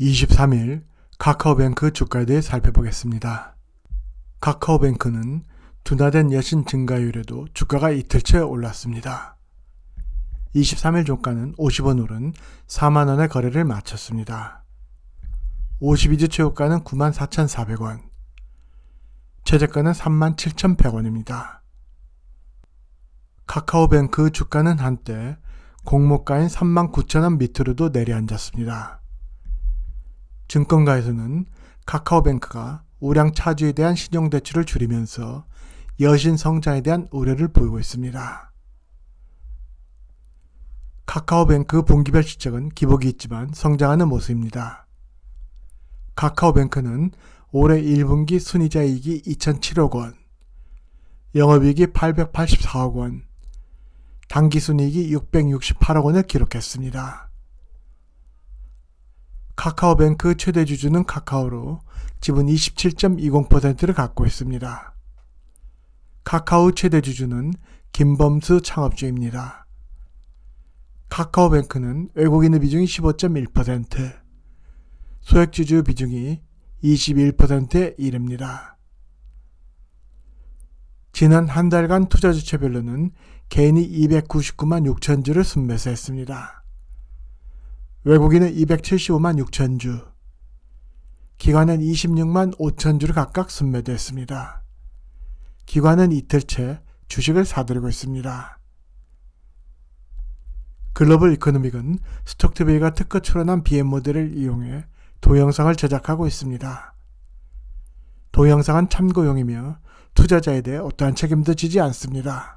23일 카카오뱅크 주가에 대해 살펴보겠습니다. 카카오뱅크는 둔화된 여신 증가율에도 주가가 이틀째 올랐습니다. 23일 종가는 50원 오른 4만원의 거래를 마쳤습니다. 52주 최고가는 94,400원, 최저가는 37,100원입니다. 카카오뱅크 주가는 한때 공모가인 39,000원 밑으로도 내려앉았습니다. 증권가에서는 카카오뱅크가 우량 차주에 대한 신용대출을 줄이면서 여신 성장에 대한 우려를 보이고 있습니다. 카카오뱅크 분기별 실적은 기복이 있지만 성장하는 모습입니다. 카카오뱅크는 올해 1분기 순이자이익이 2,007억 원, 영업이익이 884억 원, 당기순이익이 668억 원을 기록했습니다. 카카오뱅크 최대 주주는 카카오로 지분 27.20%를 갖고 있습니다. 카카오 최대 주주는 김범수 창업주입니다. 카카오뱅크는 외국인의 비중이 15.1%, 소액주주 비중이 21%에 이릅니다. 지난 한 달간 투자 주체별로는 개인이 299만 6천 주를 순매수했습니다. 외국인은 275만 6천 주, 기관은 26만 5천 주를 각각 순매도했습니다. 기관은 이틀째 주식을 사들이고 있습니다. 글로벌 이코노믹은 스톡트베이가 특허 출원한 BM 모델을 이용해 동영상을 제작하고 있습니다. 동영상은 참고용이며 투자자에 대해 어떠한 책임도 지지 않습니다.